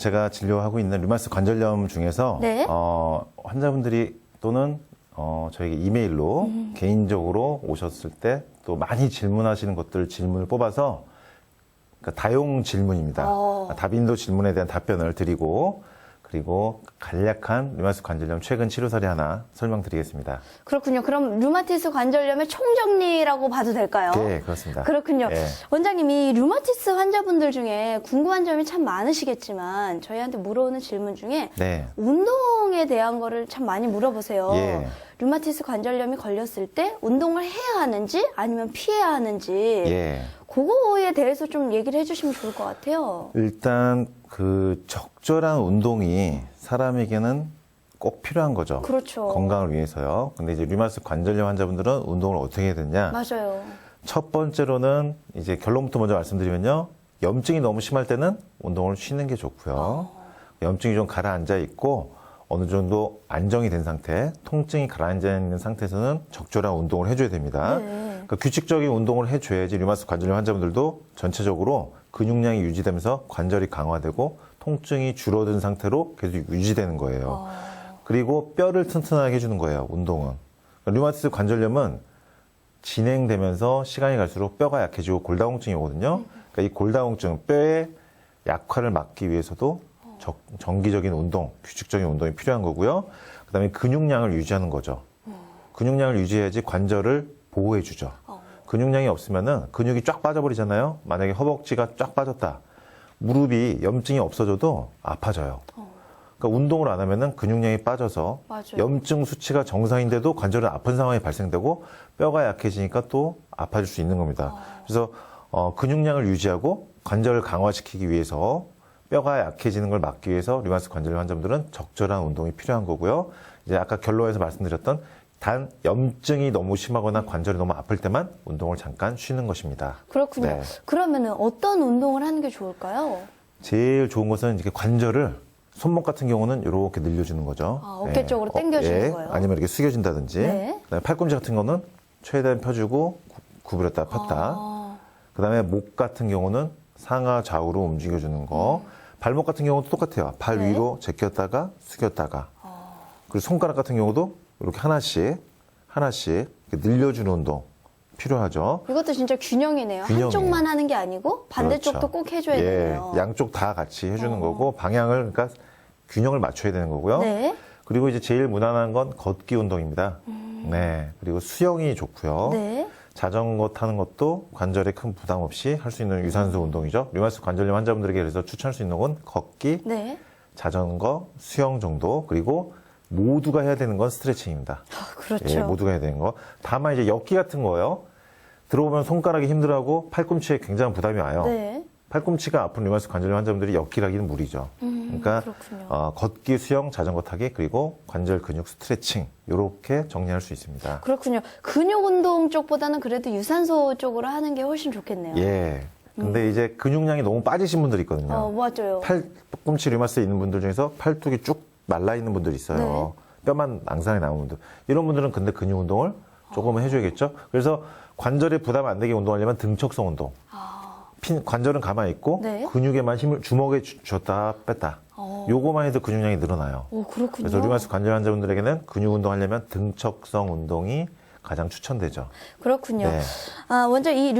제가 진료하고 있는 류마티스 관절염 중에서 네. 어, 환자분들이 또는 어, 저에게 이메일로 음. 개인적으로 오셨을 때 또 많이 질문하시는 것들 질문을 뽑아서 그러니까 다용 질문입니다. 어. 다빈도 질문에 대한 답변을 드리고 그리고 간략한 류마티스 관절염 최근 치료 사례 하나 설명드리겠습니다. 그렇군요. 그럼 류마티스 관절염의 총정리라고 봐도 될까요? 네, 그렇습니다. 그렇군요. 예. 원장님 이 류마티스 환자분들 중에 궁금한 점이 참 많으시겠지만 저희한테 물어오는 질문 중에 네. 운동에 대한 거를 참 많이 물어보세요. 예. 류마티스 관절염이 걸렸을 때 운동을 해야 하는지 아니면 피해야 하는지 예. 그거에 대해서 좀 얘기를 해주시면 좋을 것 같아요. 일단 그 적절한 운동이 사람에게는 꼭 필요한 거죠. 그렇죠. 건강을 위해서요. 근데 이제 류마티스 관절염 환자분들은 운동을 어떻게 해야 되냐? 맞아요. 첫 번째로는 이제 결론부터 먼저 말씀드리면요. 염증이 너무 심할 때는 운동을 쉬는 게 좋고요. 염증이 좀 가라앉아 있고 어느 정도 안정이 된 상태, 통증이 가라앉아 있는 상태에서는 적절한 운동을 해줘야 됩니다. 네. 그러니까 규칙적인 운동을 해줘야지 류마티스 관절염 환자분들도 전체적으로 근육량이 유지되면서 관절이 강화되고 통증이 줄어든 상태로 계속 유지되는 거예요. 그리고 뼈를 튼튼하게 해주는 거예요. 운동은. 그러니까 류마티스 관절염은 진행되면서 시간이 갈수록 뼈가 약해지고 골다공증이 오거든요. 그러니까 이 골다공증, 뼈의 약화를 막기 위해서도 적- 정기적인 운동, 규칙적인 운동이 필요한 거고요. 그 다음에 근육량을 유지하는 거죠. 근육량을 유지해야지 관절을 보호해주죠. 근육량이 없으면은 근육이 쫙 빠져버리잖아요. 만약에 허벅지가 쫙 빠졌다. 무릎이 염증이 없어져도 아파져요. 그러니까 운동을 안 하면은 근육량이 빠져서 맞아요. 염증 수치가 정상인데도 관절은 아픈 상황이 발생되고 뼈가 약해지니까 또 아파질 수 있는 겁니다. 그래서 어, 근육량을 유지하고 관절을 강화시키기 위해서 뼈가 약해지는 걸 막기 위해서 류마티스 관절 환자분들은 적절한 운동이 필요한 거고요. 이제 아까 결론에서 말씀드렸던 단 염증이 너무 심하거나 관절이 너무 아플 때만 운동을 잠깐 쉬는 것입니다. 그렇군요. 네. 그러면 은 어떤 운동을 하는 게 좋을까요? 제일 좋은 것은 이렇게 관절을 손목 같은 경우는 이렇게 늘려주는 거죠. 아, 어깨 쪽으로 당겨주는 거예요? 아니면 이렇게 숙여준다든지. 네. 그다음에 팔꿈치 같은 거는 최대한 펴주고 구- 구부렸다 폈다. 아, 그다음에 목 같은 경우는 상하 좌우로 움직여주는 거. 발목 같은 경우도 똑같아요. 발 네. 위로 제꼈다가 숙였다가. 그리고 손가락 같은 경우도 이렇게 하나씩 하나씩 이렇게 늘려주는 운동 필요하죠. 이것도 진짜 균형이네요. 균형이에요. 한쪽만 하는 게 아니고 반대쪽도 그렇죠. 꼭 해줘야 예, 되네요. 양쪽 다 같이 해주는 거고 방향을 그러니까 균형을 맞춰야 되는 거고요. 네. 그리고 이제 제일 무난한 건 걷기 운동입니다. 네. 그리고 수영이 좋고요. 음. 네. 자전거 타는 것도 관절에 큰 부담 없이 할 수 있는 유산소 운동이죠. 류마티스 관절염 환자분들에게 그래서 추천할 수 있는 건 걷기, 네. 자전거, 수영 정도 그리고 모두가 해야 되는 건 스트레칭입니다. 아, 그렇죠. 예, 모두가 해야 되는 거. 다만 이제 엮기 같은 거예요. 들어오면 손가락이 힘들어하고 팔꿈치에 굉장한 부담이 와요. 네. 팔꿈치가 아픈 류마티스 관절염 환자분들이 엮기를 하기는 무리죠. 그러니까 음, 그렇군요. 어, 걷기, 수영, 자전거 타기 그리고 관절 근육 스트레칭 이렇게 정리할 수 있습니다. 그렇군요. 근육 운동 쪽보다는 그래도 유산소 쪽으로 하는 게 훨씬 좋겠네요. 예. 근데 이제 근육량이 너무 빠지신 분들이 있거든요. 어, 맞아요. 팔꿈치 류마티스 있는 분들 중에서 팔뚝이 쭉 말라 있는 분들이 있어요. 네. 뼈만 낭상이 남은 분들. 이런 분들은 근데 근육 운동을 조금은 해줘야겠죠. 그래서 관절에 부담 안 되게 운동하려면 등척성 운동. 핀, 관절은 가만히 있고 네. 근육에만 힘을 주먹에 주- 줬다 뺐다. 어. 요거만 해도 근육량이 늘어나요. 오, 그렇군요. 그래서 류마티스 관절 환자분들에게는 근육 운동하려면 등척성 운동이 가장 추천되죠. 그렇군요. 네. 아, 먼저 이